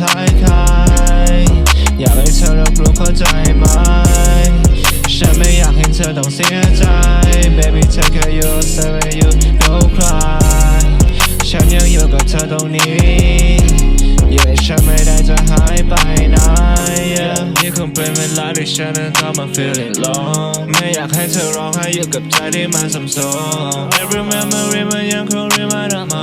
คลายใครอยากให้เธอรับรู้เข้าใจไหม ฉันไม่อยากให้เธอต้องเสียใจ Baby take care you say you no cry ฉันยังอยู่กับเธอตรงนี้อยู่ให้ฉันไม่ได้จะหายไปไหน yeah. นี่คงเป็นเวลาที่ฉันนั้นต้องมา feeling long ไม่อยากให้เธอร้องไห้อยู่กับใจที่มันสับสน Every memory มันยังคง remind of my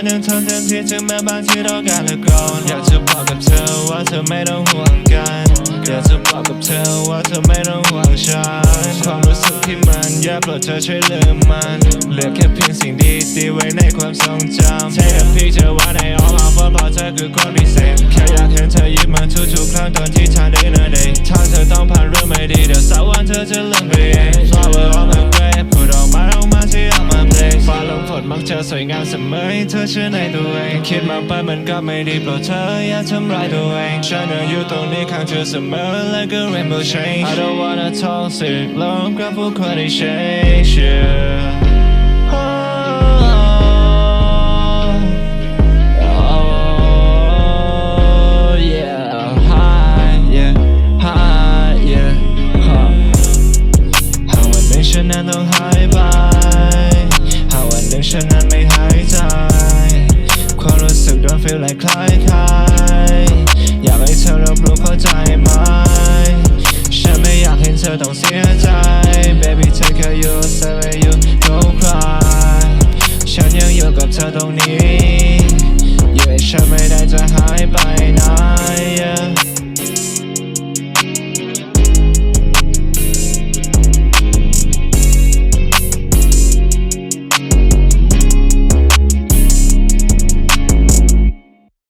own Yeah ฉันยังทนเต็มที่ถึงแม้บางทีต้องการเหลือเกินอยากจะบอกกับเธอว่าเธอไม่ต้องห่วงกันอยากจะบอกกับเธอว่าเธอไม่ต้องห่วงฉันความรู้สึกที่มันแย่โปรดเธอช่วยลืมมันเหลือแค่เพียงสิ่งดีๆไว้ในความทรงจำ Take a picture ว่าในออกมาเพราะเธอคือคนพิเศษแค่อยากเห็นเธอยิ้มมาทุกๆครั้งตอนที่ทานได้นาเดย์ถ้าเธอต้องผ่านเรื่องไม่ดีเดี๋ยวสักวันเธอจะลืมไป เสมอให้เธอเชื่อในตัวเองคิดมากไปมันก็ไม่ดีโปรดเธออย่าทำร้ายตัวเองฉันยังอยู่ตรงนี้ข้างเธอเสมอและก็ rainbow change I don't wanna talk sick ลองกราบผู้คนที่ change feel like คล้ายคายอยากให้เธอรับรู้เข้าใจไหม ฉันไม่อยากเห็นเธอต้องเสียใจ